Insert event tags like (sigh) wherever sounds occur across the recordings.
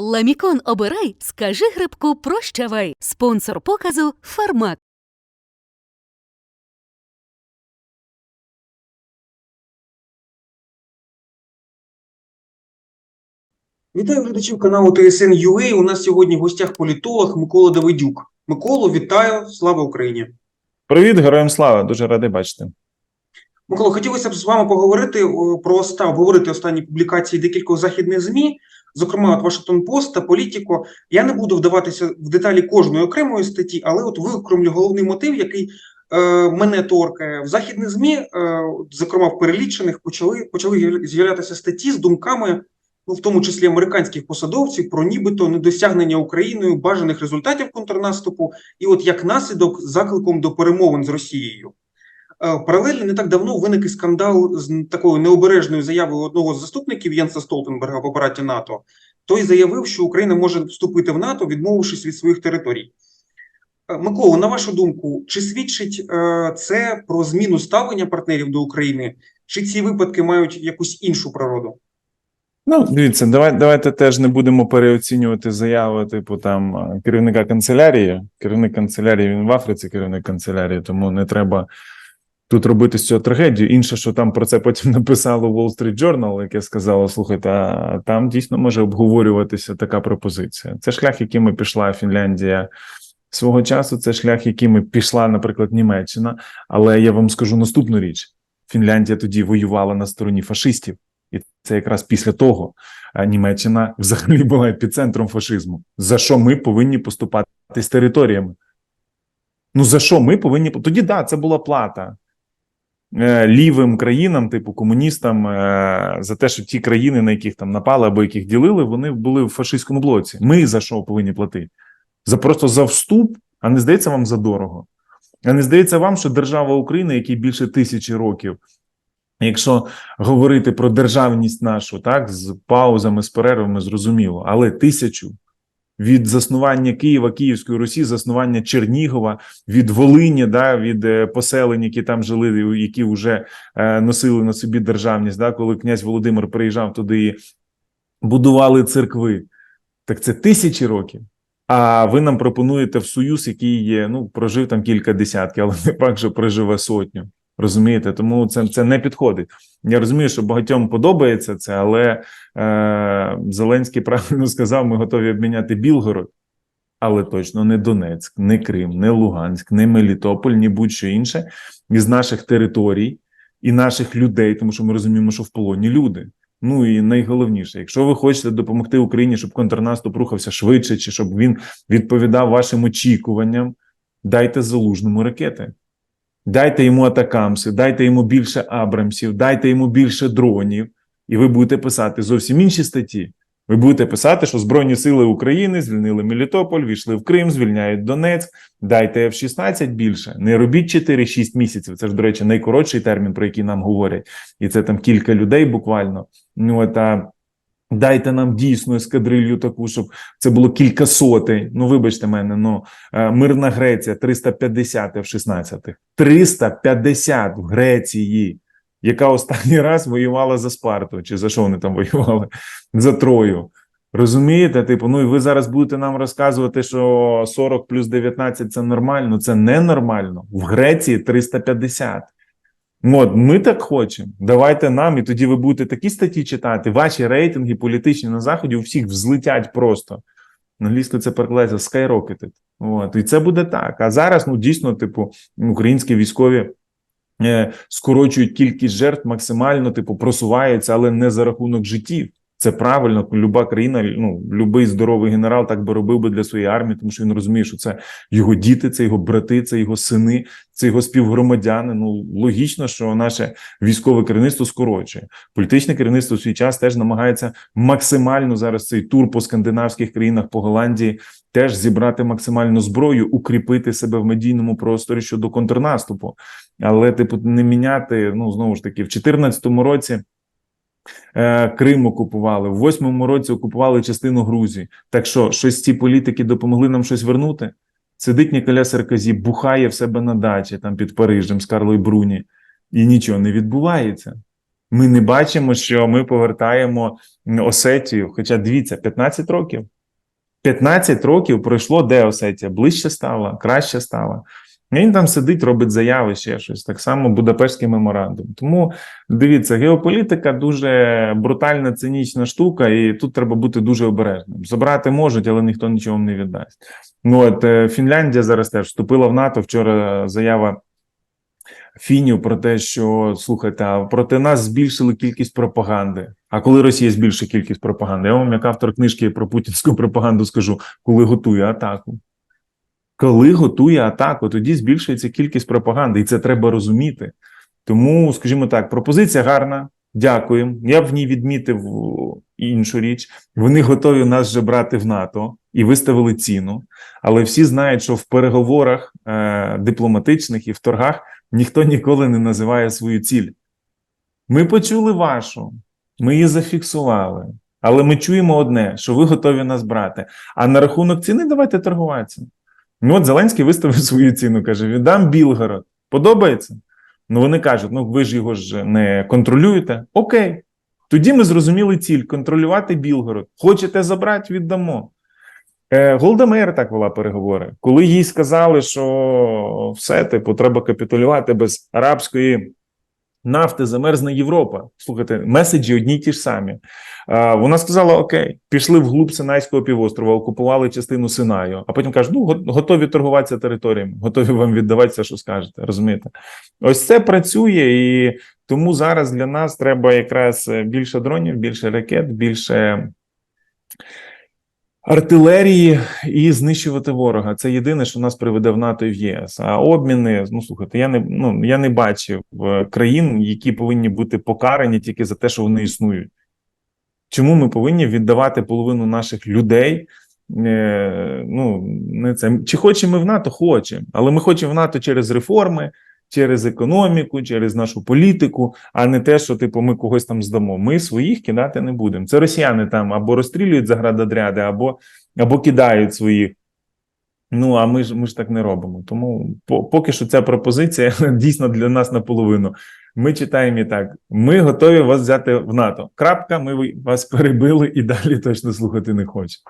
Ламікон обирай, скажи грибку прощавай. Спонсор показу Фармак. Вітаю глядачів каналу ТСН UA. У нас сьогодні в гостях політолог Микола Давидюк. Миколу, вітаю! Слава Україні! Привіт, героям слава! Дуже радий бачити. Микола, хотілося б з вами поговорити про оста- обговорити останні публікації декількох західних ЗМІ, зокрема от Washington Post та Політіко. Я не буду вдаватися в деталі кожної окремої статті, але от виокремлю головний мотив, який е, мене торкає. В західних ЗМІ, е, зокрема в перелічених, почали, почали з'являтися статті з думками, ну в тому числі американських посадовців, про нібито недосягнення Україною бажаних результатів контрнаступу, і от як наслідок закликом до перемовин з Росією. Е, Паралельно не так давно виник і скандал з такою необережною заявою одного з заступників Єнса Столтенберга в апараті НАТО. Той заявив, що Україна може вступити в НАТО, відмовившись від своїх територій. Е, Микола, на вашу думку, чи свідчить е, це про зміну ставлення партнерів до України, чи ці випадки мають якусь іншу природу? Ну, дивіться, давай, давайте теж не будемо переоцінювати заяви, типу там керівника канцелярії. Керівник канцелярії він в Африці, керівник канцелярії, тому не треба тут робити з цього трагедію. Інше, що там про це потім (laughs) написало Wall Street Journal, яке сказало: слухайте, а там дійсно може обговорюватися така пропозиція. Це шлях, яким пішла Фінляндія. Свого часу це шлях, яким пішла, наприклад, Німеччина. Але я вам скажу наступну річ: Фінляндія тоді воювала на стороні фашистів. І це якраз після того а, Німеччина взагалі була епіцентром фашизму. За що ми повинні поступати з територіями? Ну за що ми повинні тоді? Да, це була плата лівим країнам, типу комуністам, е, за те, що ті країни, на яких там напали або яких ділили, вони були в фашистському блоці. Ми за що повинні платити? За просто за вступ, а не здається вам за дорого. А не здається вам, що держава України, якій більше тисячі років. Якщо говорити про державність нашу, так з паузами, з перервами, зрозуміло, але тисячу від заснування Києва, Київської Русі, заснування Чернігова, від Волині, да, від е, поселень, які там жили, які вже е, носили на собі державність, да, коли князь Володимир приїжджав туди і будували церкви. Так це тисячі років. А ви нам пропонуєте в союз, який є, ну прожив там кілька десятків, але не факт, що проживе сотню. Розумієте, тому це це не підходить. Я розумію, що багатьом подобається це, але е, Зеленський правильно сказав: ми готові обміняти Білгород, але точно не Донецьк, не Крим, не Луганськ, не Мелітополь, ні будь-що інше із наших територій і наших людей, тому що ми розуміємо, що в полоні люди. Ну і найголовніше, якщо ви хочете допомогти Україні, щоб контрнаступ рухався швидше, чи щоб він відповідав вашим очікуванням, дайте залужному ракети. Дайте йому атакамси, дайте йому більше Абрамсів, дайте йому більше дронів, і ви будете писати зовсім інші статті. Ви будете писати, що Збройні сили України звільнили Мелітополь, війшли в Крим, звільняють Донецьк. Дайте F-16 більше. Не робіть 4-6 місяців. Це ж, до речі, найкоротший термін, про який нам говорять, і це там кілька людей буквально. Ну от, а Дайте нам дійсно ескадрилью таку, щоб це було кілька сотень. Ну, вибачте мене, ну е, мирна Греція 350 в 16-х. 350 в Греції, яка останній раз воювала за Спарту. Чи за що вони там воювали? За Трою. Розумієте? Типу, ну і ви зараз будете нам розказувати, що 40 плюс 19 це нормально. Це ненормально. В Греції 350. От, ми так хочемо. Давайте нам, і тоді ви будете такі статті читати. Ваші рейтинги політичні на заході у всіх взлетять просто. Англійською це перекладається skyrocketed. От, і це буде так. А зараз, ну дійсно, типу, українські військові е, скорочують кількість жертв максимально, типу, просуваються, але не за рахунок життів. Це правильно, люба країна, ну любий здоровий генерал так би робив би для своєї армії, тому що він розуміє, що це його діти, це його брати, це його сини, це його співгромадяни. Ну логічно, що наше військове керівництво скорочує. Політичне керівництво в свій час теж намагається максимально зараз цей тур по скандинавських країнах по Голландії теж зібрати максимальну зброю, укріпити себе в медійному просторі щодо контрнаступу, але типу не міняти. Ну знову ж таки, в 2014 році. Е, Крим окупували в восьмому році. Окупували частину Грузії. Так що щось ці політики допомогли нам щось вернути? Сидить Ніколя Саркозі, бухає в себе на дачі там під Парижем з Карлою Бруні, і нічого не відбувається. Ми не бачимо, що ми повертаємо Осетію. Хоча дивіться, 15 років. 15 років пройшло, де Осетія? Ближче стала, краще стала. Він там сидить, робить заяви, ще щось. Так само Будапештський меморандум. Тому дивіться, геополітика дуже брутальна, цинічна штука, і тут треба бути дуже обережним. Забрати можуть, але ніхто нічого не віддасть. Ну от е, Фінляндія зараз теж вступила в НАТО. Вчора заява Фінів про те, що слухайте, а проти нас збільшили кількість пропаганди. А коли Росія збільшить кількість пропаганди, я вам як автор книжки про путінську пропаганду скажу, коли готує атаку. Коли готує атаку, тоді збільшується кількість пропаганди, і це треба розуміти. Тому, скажімо так, пропозиція гарна. Дякуємо. Я б в ній відмітив іншу річ. Вони готові нас вже брати в НАТО і виставили ціну. Але всі знають, що в переговорах е, дипломатичних і в торгах ніхто ніколи не називає свою ціль. Ми почули вашу, ми її зафіксували. Але ми чуємо одне, що ви готові нас брати. А на рахунок ціни давайте торгуватися. Ну, от Зеленський виставив (laughs) свою ціну, каже: віддам Білгород. Подобається? Ну, вони кажуть: ну ви ж його ж не контролюєте. Окей. Тоді ми зрозуміли ціль контролювати Білгород. Хочете забрати, віддамо. Е, Голдемейр так вела переговори. Коли їй сказали, що все, типу, треба капітулювати без арабської нафти, замерзне Європа. Слухайте, меседжі одні й ті ж самі. Е, Вона сказала: Окей, пішли вглуб Синайського півострова, окупували частину Синаю, а потім кажуть: ну готові торгуватися територіями, готові вам віддавати все, що скажете. Розумієте? Ось це працює, і тому зараз для нас треба якраз більше дронів, більше ракет, більше артилерії і знищувати ворога. Це єдине, що нас приведе в НАТО і в ЄС. А обміни, ну слухайте, я не ну я не бачив е, країн, які повинні бути покарані тільки за те, що вони існують. Чому ми повинні віддавати половину наших людей? Е, ну не це чи хочемо ми в НАТО? Хочемо, але ми хочемо в НАТО через реформи, через економіку, через нашу політику, а не те, що типу ми когось там здамо. Ми своїх кидати не будемо. Це росіяни там або розстрілюють заградотряди, або, або кидають своїх. Ну а ми ж ми ж так не робимо. Тому по, поки що ця пропозиція (laughs) дійсно для нас наполовину. Ми читаємо і так: ми готові вас взяти в НАТО. Крапка, ми вас перебили і далі точно слухати не хочемо.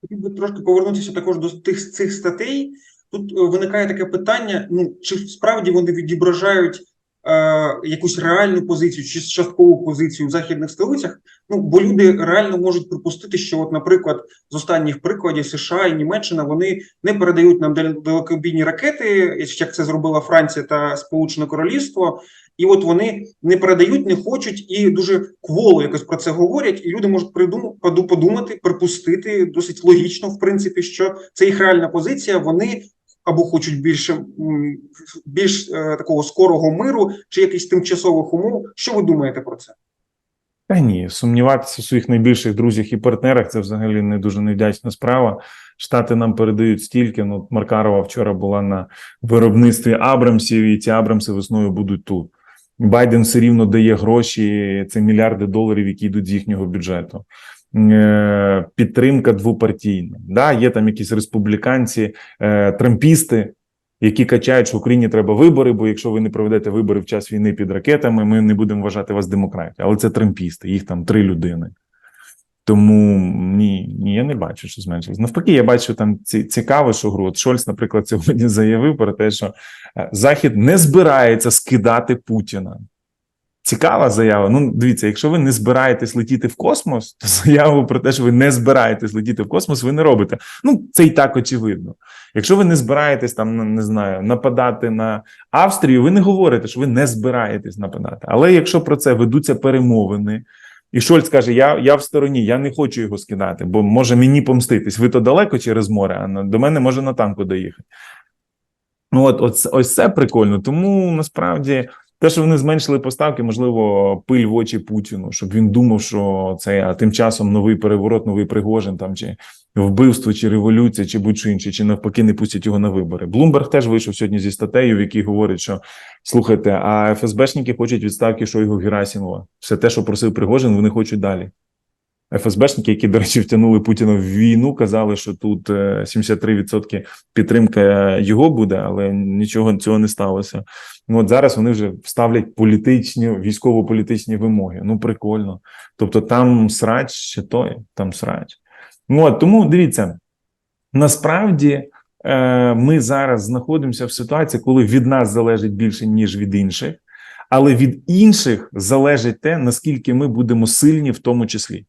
Хотів би трошки повернутися також до тих цих статей. Тут е, виникає таке питання: ну чи справді вони відображають е, якусь реальну позицію чи часткову позицію в західних столицях? Ну бо люди реально можуть припустити, що, от, наприклад, з останніх прикладів США і Німеччина вони не передають нам дал- далекобійні ракети, як це зробила Франція та Сполучене Королівство. І от вони не передають, не хочуть і дуже кволо якось про це говорять. І люди можуть придумати, подумати, припустити досить логічно, в принципі, що це їх реальна позиція. Вони або хочуть більше більш е, такого скорого миру чи якихось тимчасових умов. Що ви думаєте про це? Та ні, сумніватися в своїх найбільших друзях і партнерах це взагалі не дуже невдячна справа. Штати нам передають стільки. Ну, Маркарова вчора була на виробництві Абрамсів, і ці Абрамси весною будуть тут. Байден все рівно дає гроші, це мільярди доларів, які йдуть з їхнього бюджету. Е, Підтримка двопартійна. Да, є там якісь республіканці, е, трампісти, які качають, що Україні треба вибори, бо якщо ви не проведете вибори в час війни під ракетами, ми не будемо вважати вас демократією. Але це трампісти, їх там три людини. Тому ні, ні, я не бачу, що зменшилось. Навпаки, я бачу там ці, цікаво, що гру. От Шольц, наприклад, (laughs) сьогодні заявив про те, що е, Захід не збирається скидати Путіна. Цікава заява. Ну, дивіться, якщо ви не збираєтесь летіти в космос, то заяву про те, що ви не збираєтесь летіти в космос, ви не робите. Ну, це і так очевидно. Якщо ви не збираєтесь там, ну, не знаю, нападати на Австрію, ви не говорите, що ви не збираєтесь нападати. Але якщо про це ведуться перемовини, і Шольц каже: Я, я в стороні, я не хочу його скидати, бо може мені помститись. Ви то далеко через море, а до мене може на танку доїхати. Ну, от, от ось це прикольно. Тому насправді те, що вони зменшили поставки, можливо, пиль в очі Путіну, щоб він думав, що це а тим часом новий переворот, новий Пригожин там чи вбивство, чи революція, чи будь-що інше, чи навпаки не пустять його на вибори. Блумберг теж вийшов сьогодні зі статтею, в якій говорить, що слухайте, а ФСБшники хочуть відставки Шойгу Герасімова. Все те, що просив Пригожин, вони хочуть далі. ФСБшники, які, до речі, втягнули Путіна в війну, казали, що тут е, 73% підтримка його буде, але нічого цього не сталося. Ну от зараз вони вже ставлять політичні військово-політичні вимоги. Ну прикольно. Тобто там срач ще той, там срач. Ну от тому дивіться, насправді е, ми зараз знаходимося в ситуації, коли від нас залежить більше ніж від інших, але від інших залежить те, наскільки ми будемо сильні, в тому числі.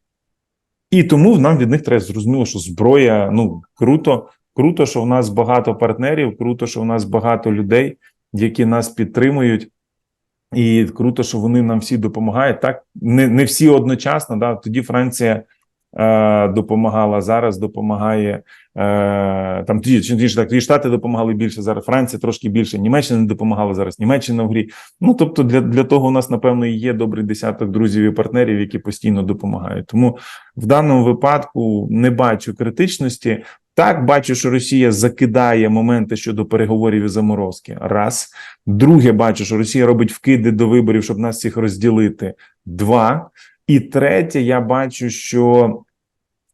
І тому нам від них треба зрозуміло, що зброя ну круто, круто, що в нас багато партнерів, круто, що в нас багато людей, які нас підтримують. І круто, що вони нам всі допомагають. Так, не, не всі одночасно. Да? Тоді Франція допомагала, зараз допомагає е, там чи так, тоді Штати допомагали більше, зараз Франція трошки більше, Німеччина не допомагала зараз, Німеччина в грі. Ну тобто, для, для того у нас, напевно, і є добрий десяток друзів і партнерів, які постійно допомагають. Тому в даному випадку не бачу критичності. Так, бачу, що Росія закидає моменти щодо переговорів і заморозки. Раз. Друге, бачу, що Росія робить вкиди до виборів, щоб нас всіх розділити. Два. І третє, я бачу, що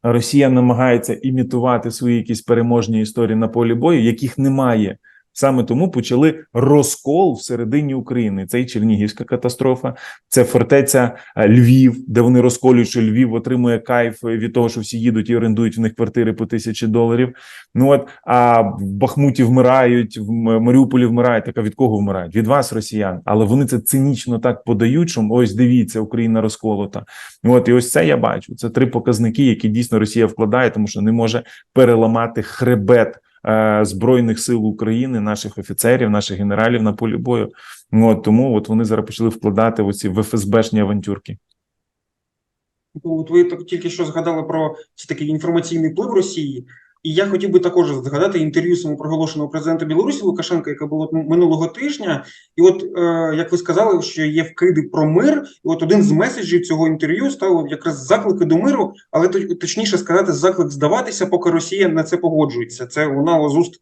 Росія намагається імітувати свої якісь переможні історії на полі бою, яких немає. Саме тому почали розкол всередині України. Це і Чернігівська катастрофа, це фортеця е, Львів, де вони розколюють, що Львів отримує кайф від того, що всі їдуть і орендують в них квартири по тисячі доларів. Ну от а в Бахмуті вмирають, в Маріуполі вмирають. Так а від кого вмирають? Від вас, росіян. Але вони це цинічно так подають, що ось дивіться, Україна розколота. Ну от і ось це я бачу. Це три показники, які дійсно Росія вкладає, тому що не може переламати хребет е, збройних сил України, наших офіцерів, наших генералів на полі бою. От тому от вони зараз почали вкладати оці в ФСБшні авантюрки. Ну, От ви так тільки що згадали про ці такий інформаційний вплив Росії, і я хотів би також згадати інтерв'ю самопроголошеного президента Білорусі Лукашенка, яке було минулого тижня. І от е, як ви сказали, що є вкиди про мир, і от один з меседжів цього інтерв'ю став якраз заклики до миру, але точніше сказати, заклик здаватися, поки Росія на це погоджується. Це лунало з уст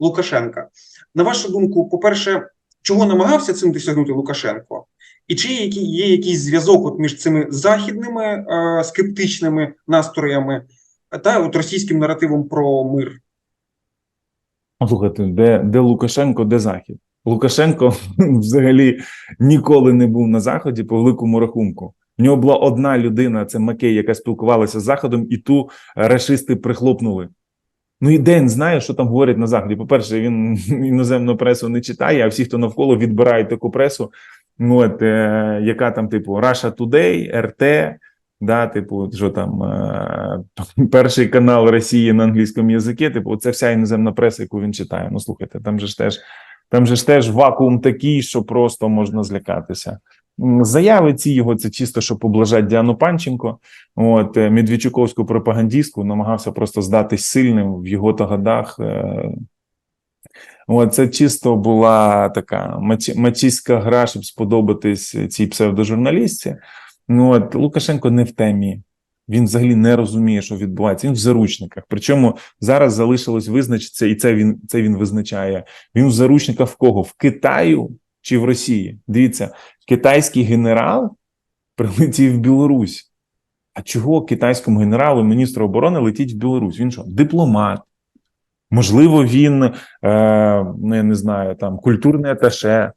Лукашенка. На вашу думку, по-перше, чого намагався цим досягнути Лукашенко? І чи є, є якийсь зв'язок от між цими західними е, скептичними настроями та от російським наративом про мир? Ну, Слухайте, де, де Лукашенко, де Захід? Лукашенко (laughs) взагалі ніколи не був на заході по великому рахунку. В нього була одна людина, це Макей, яка спілкувалася з Заходом, і ту рашисти прихлопнули. Ну і день знає, що там говорять на заході. По-перше, він (laughs) іноземну пресу не читає, а всі, хто навколо відбирають таку пресу, ну от е, яка там, типу, Russia Today, РТ, да, типу, що там е, (laughs) перший канал Росії на англійському язикі, типу, це вся іноземна преса, яку він читає. Ну слухайте, там же ж теж там же ж теж вакуум такий, що просто можна злякатися. Заяви ці його це чисто, щоб поблажати Діану Панченко. От е, Медведчуковську пропагандістку намагався просто здатись сильним в його то годах. е, От це чисто була така мачі- мачистська гра, щоб сподобатись цій псевдожурналістці. Ну от Лукашенко не в темі. Він взагалі не розуміє, що відбувається. Він в заручниках. Причому зараз залишилось визначитися, і це він це він визначає. Він в заручниках в кого? В Китаю чи в Росії? Дивіться, китайський генерал прилетів в Білорусь. А чого китайському генералу, міністру оборони летіть в Білорусь? Він що? Дипломат. Можливо, він, е, ну я не знаю, там культурний аташе.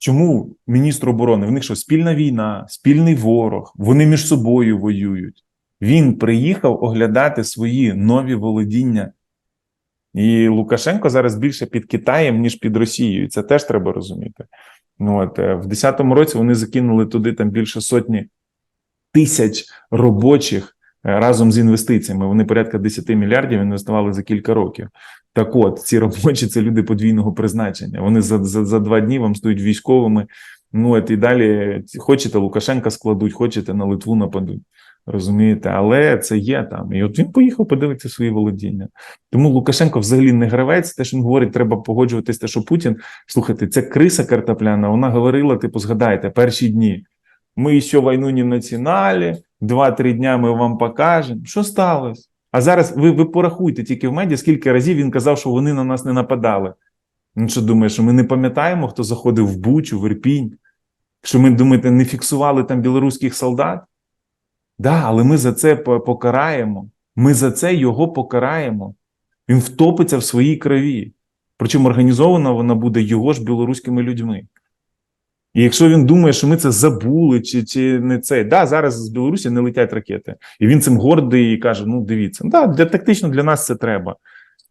Чому міністр оборони? В них що спільна війна, спільний ворог, вони між собою воюють. Він приїхав оглядати свої нові володіння. І Лукашенко зараз більше під Китаєм, ніж під Росією. Це теж треба розуміти. Ну, от, е, в 2010 році вони закинули туди там більше сотні тисяч робочих разом з інвестиціями. Вони порядка 10 мільярдів інвестували за кілька років. Так от, ці робочі це люди подвійного призначення. Вони за, за, за два дні вам стають військовими. Ну от і далі хочете Лукашенка складуть, хочете на Литву нападуть. Розумієте, але це є там. І от він поїхав подивитися свої володіння. Тому Лукашенко взагалі не гравець. Те, що він говорить, треба погоджуватись. Те, що Путін слухайте, це криса картопляна. Вона говорила: типу, згадайте, перші дні. Ми ще війну не починали, два-три дня ми вам покажемо. Що сталося? А зараз ви, ви порахуйте тільки в медіа, скільки разів він казав, що вони на нас не нападали. Він що думає, що ми не пам'ятаємо, хто заходив в Бучу, в Ірпінь? Що ми думаєте, не фіксували там білоруських солдат? Да, але ми за це покараємо. Ми за це його покараємо. Він втопиться в своїй крові. Причому організована вона буде його ж білоруськими людьми. І якщо він думає, що ми це забули, чи, чи не це, да, зараз з Білорусі не летять ракети. І він цим гордий і каже: ну дивіться, да, для тактично для нас це треба.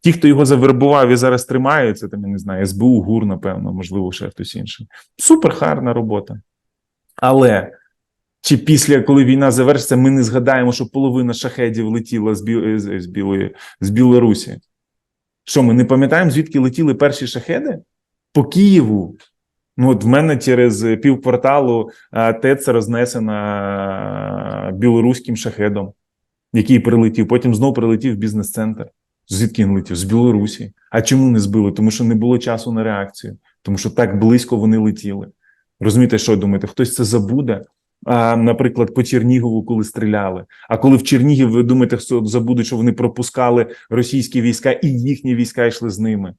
Ті, хто його завербував і зараз тримають, це там, я не знаю, СБУ, ГУР, напевно, можливо, ще хтось інший. Супер гарна робота. Але чи після, коли війна завершиться, ми не згадаємо, що половина шахедів летіла з, Бі... з, Білої... з Білорусі? Що ми не пам'ятаємо, звідки летіли перші шахеди? По Києву. Ну, от в мене через півпорталу а, ТЕЦ рознесена білоруським шахедом, який прилетів. Потім знов прилетів в бізнес-центр. Звідки він летів? З Білорусі. А чому не збили? Тому що не було часу на реакцію, тому що так близько вони летіли. Розумієте, що думаєте? Хтось це забуде? А, наприклад, по Чернігову, коли стріляли. А коли в Чернігів, ви думаєте, забуде, що вони пропускали російські війська, і їхні війська йшли з ними.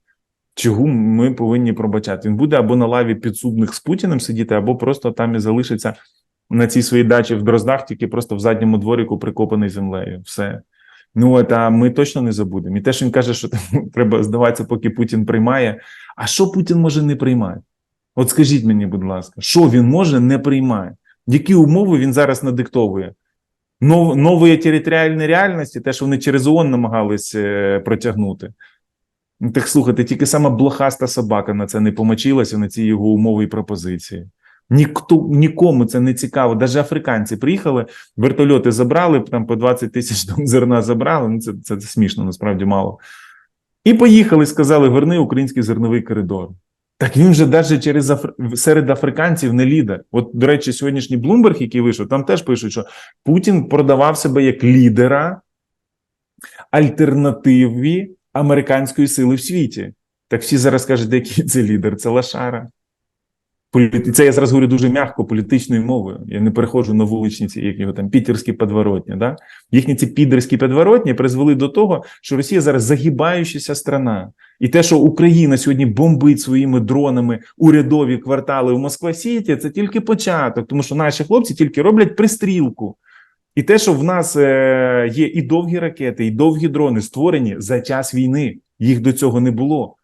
Чого ми повинні пробачати? Він буде або на лаві підсудних з Путіним сидіти, або просто там і залишиться на цій своїй дачі в Дроздах, тільки просто в задньому дворіку прикопаний землею. Все. Ну от а ми точно не забудемо. І те, що він каже, що там (laughs) треба здаватися, поки Путін приймає. А що Путін може не приймати? От скажіть мені, будь ласка, що він може не приймає? Які умови він зараз надиктовує? Нов, нової територіальної реальності, те, що вони через ООН намагались е, протягнути. Так слухайте, тільки сама блохаста собака на це не помочилася на ці його умови і пропозиції. Ніхто нікому це не цікаво. Навіть африканці приїхали, вертольоти забрали, там по 20 тисяч зерна забрали. Ну це, це, це смішно, насправді мало. І поїхали, сказали: верни український зерновий коридор. Так він же навіть через афр... серед африканців не лідер. От, до речі, сьогоднішній Блумберг, який вийшов, там теж пишуть, що Путін продавав себе як лідера альтернативі американської сили в світі. Так всі зараз кажуть, який це лідер? Це Лашара. Полі- Це я зараз говорю дуже м'яко політичною мовою. Я не переходжу на вуличні ці, як його там пітерські подворотні. Да? Їхні ці підерські подворотні призвели до того, що Росія зараз загибаючася страна. І те, що Україна сьогодні бомбить своїми дронами урядові квартали в Москва-Сіті, це тільки початок, тому що наші хлопці тільки роблять пристрілку. І те, що в нас е, є і довгі ракети, і довгі дрони створені за час війни, їх до цього не було,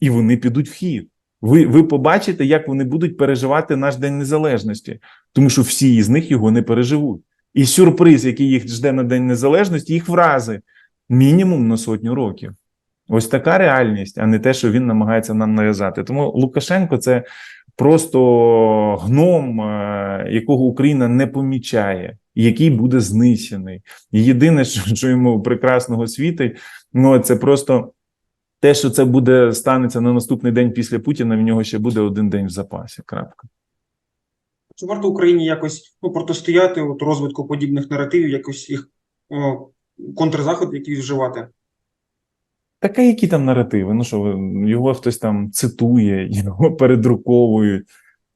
і вони підуть в хід. Ви, ви побачите, як вони будуть переживати наш День Незалежності, тому що всі із них його не переживуть. І сюрприз, який їх жде на День Незалежності, їх врази мінімум на сотню років. Ось така реальність, а не те, що він намагається нам нав'язати. Тому Лукашенко це просто гном, е, якого Україна не помічає, який буде знищений. І єдине, що, йому прекрасного світить, ну це просто те, що це буде станеться на наступний день після Путіна. В нього ще буде один день в запасі. Крапка. Чи варто Україні якось ну, протистояти от, розвитку подібних наративів, якось їх о, контрзаход якийсь вживати? Так а які там наративи? Ну що його хтось там цитує, (laughs) його передруковують.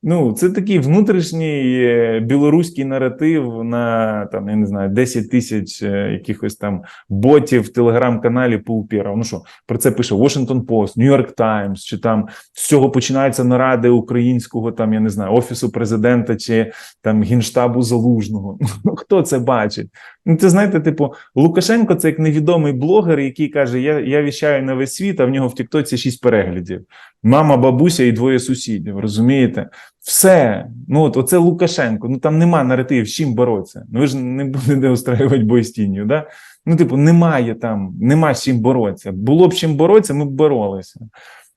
Ну, це такий внутрішній е, білоруський наратив на там, я не знаю, 10 тисяч е, якихось там ботів в телеграм-каналі Пулпєра. Ну що, про це пише Washington Post, New York Times, чи там з цього починаються наради українського там, я не знаю, офісу президента чи там генштабу залужного. (laughs) Ну хто це бачить? Ну, це знаєте, типу, Лукашенко це як невідомий блогер, який каже: Я я віщаю на весь світ, а в нього в Тіктоці шість переглядів. Мама, бабуся і двоє сусідів. Розумієте? Все. Ну от оце Лукашенко. Ну там нема наративів, з чим боротися. Ну ви ж не будете устраювати бой з тінню, да? Ну, типу, немає там, нема з чим боротися. Було б чим боротися, ми б боролися.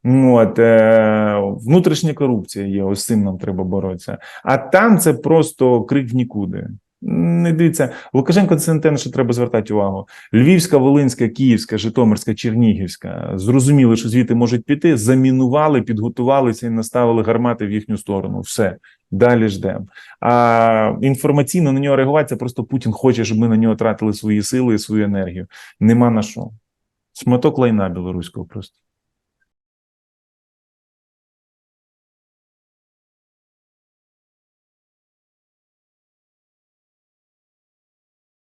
Ну, От, е, внутрішня корупція є, ось з цим нам треба боротися. А там це просто крик в нікуди. Не дивіться, Лукашенко це не те, на що треба звертати увагу. Львівська, Волинська, Київська, Житомирська, Чернігівська зрозуміли, що звідти можуть піти, замінували, підготувалися і наставили гармати в їхню сторону. Все далі ждемо. А інформаційно на нього реагувати це просто Путін хоче, щоб ми на нього тратили свої сили і свою енергію. Нема на що. Шматок лайна білоруського просто.